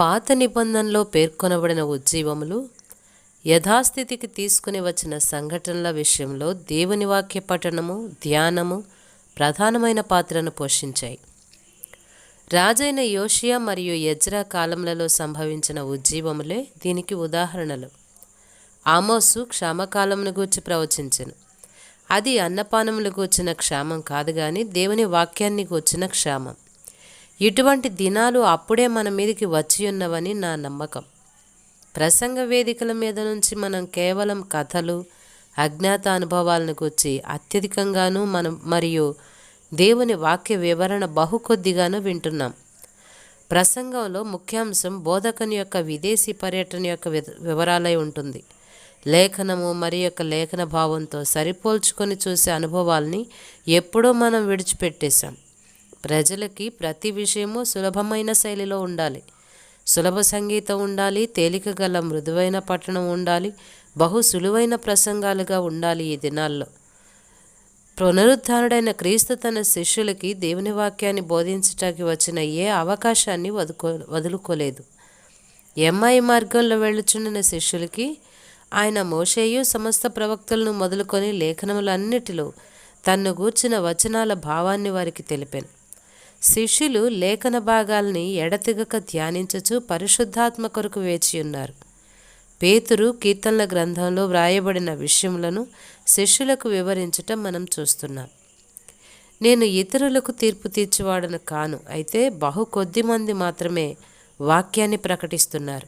పాత నిబంధనలో పేర్కొనబడిన ఉజ్జీవములు యథాస్థితికి తీసుకుని వచ్చిన సంఘటనల విషయంలో దేవుని వాక్య పఠనము ధ్యానము ప్రధానమైన పాత్రను పోషించాయి. రాజైన యోషియా మరియు యజ్రా కాలములలో సంభవించిన ఉజ్జీవములే దీనికి ఉదాహరణలు. ఆమోసు క్షామకాలమును గూర్చి ప్రవచించను. అది అన్నపానములు గూర్చిన క్షామం కాదు కానీ దేవుని వాక్యాన్ని గూర్చిన క్షామం. ఇటువంటి దినాలు అప్పుడే మన మీదకి వచ్చి ఉన్నవని నా నమ్మకం. ప్రసంగ వేదికల మీద నుంచి మనం కేవలం కథలు అజ్ఞాత అనుభవాలను గుర్చి అత్యధికంగాను మనం మరియు దేవుని వాక్య వివరణ బహు కొద్దిగాను వింటున్నాం. ప్రసంగంలో ముఖ్యాంశం బోధకుని యొక్క విదేశీ పర్యటన యొక్క వివరాలై ఉంటుంది. లేఖనము మరి యొక్క లేఖన భావంతో సరిపోల్చుకొని చూసే అనుభవాల్ని ఎప్పుడో మనం విడిచిపెట్టేశాం. ప్రజలకి ప్రతి విషయము సులభమైన శైలిలో ఉండాలి. సులభ సంగీతం ఉండాలి తేలిక గల మృదువైన పట్టణం ఉండాలి బహు సులువైన ప్రసంగాలుగా ఉండాలి ఈ దినాల్లో. పునరుద్ధానుడైన క్రీస్తు తన శిష్యులకి దేవుని వాక్యాన్ని బోధించటానికి వచ్చిన ఏ అవకాశాన్ని వదుకో వదులుకోలేదు. ఎంఐ మార్గంలో వెళ్ళుచుండిన శిష్యులకి ఆయన మోషేయు సమస్త ప్రవక్తలను మొదలుకొని లేఖనములన్నిటిలో తన్ను గూర్చిన వచనాల భావాన్ని వారికి తెలిపాను. శిష్యులు లేఖన భాగాల్ని ఎడతెగక ధ్యానించచు పరిశుద్ధాత్మ కొరకు వేచి ఉన్నారు. పేతురు కీర్తనల గ్రంథంలో వ్రాయబడిన విషయములను శిష్యులకు వివరించటం మనం చూస్తున్నాం. నేను ఇతరులకు తీర్పు తీర్చువాడను కాను అయితే బహు కొద్ది మంది మాత్రమే వాక్యాన్ని ప్రకటిస్తున్నారు.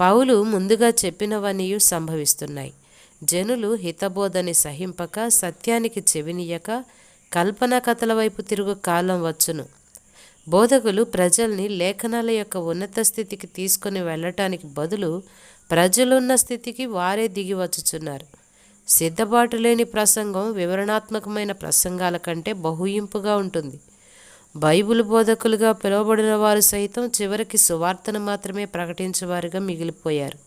పౌలు ముందుగా చెప్పినవనియు సంభవిస్తున్నాయి. జనులు హితబోధని సహింపక సత్యానికి చెవినీయక కల్పన కథల వైపు తిరుగు కాలం వచ్చును. బోధకులు ప్రజల్ని లేఖనాల యొక్క ఉన్నత స్థితికి తీసుకొని వెళ్ళటానికి బదులు ప్రజలున్న స్థితికి వారే దిగి వచ్చుచున్నారు. సిద్ధబాటు లేని ప్రసంగం వివరణాత్మకమైన ప్రసంగాల కంటే బహుయింపుగా ఉంటుంది. బైబిల్ బోధకులుగా పిలువబడిన వారు సైతం చివరికి సువార్తను మాత్రమే ప్రకటించేవారుగా మిగిలిపోయారు.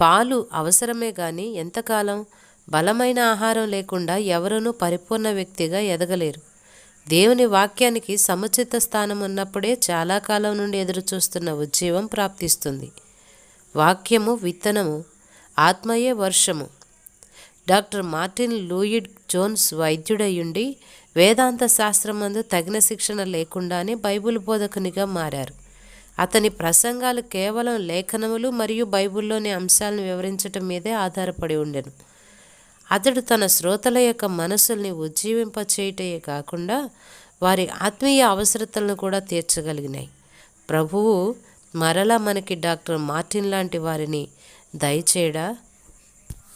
పాలు అవసరమే కానీ ఎంతకాలం బలమైన ఆహారం లేకుండా ఎవరూ పరిపూర్ణ వ్యక్తిగా ఎదగలేరు. దేవుని వాక్యానికి సముచిత స్థానం ఉన్నప్పుడే చాలా కాలం నుండి ఎదురుచూస్తున్న ఉజ్జీవం ప్రాప్తిస్తుంది. వాక్యము విత్తనము ఆత్మయే వర్షము. డాక్టర్ మార్టిన్ లూయిడ్ జోన్స్ వైద్యుడయుండి వేదాంత శాస్త్రమందు తగిన శిక్షణ లేకుండానే బైబిల్ బోధకునిగా మారారు. అతని ప్రసంగాలు కేవలం లేఖనములు మరియు బైబిల్లోని అంశాలను వివరించటం మీదే ఆధారపడి ఉండెను. అతడు తన శ్రోతల యొక్క మనసుల్ని ఉజ్జీవింపచేయటయే కాకుండా వారి ఆత్మీయ అవసరతలను కూడా తీర్చగలిగినాయి. ప్రభువు మరలా మనకి డాక్టర్ మార్టిన్ లాంటి వారిని దయచేయడా?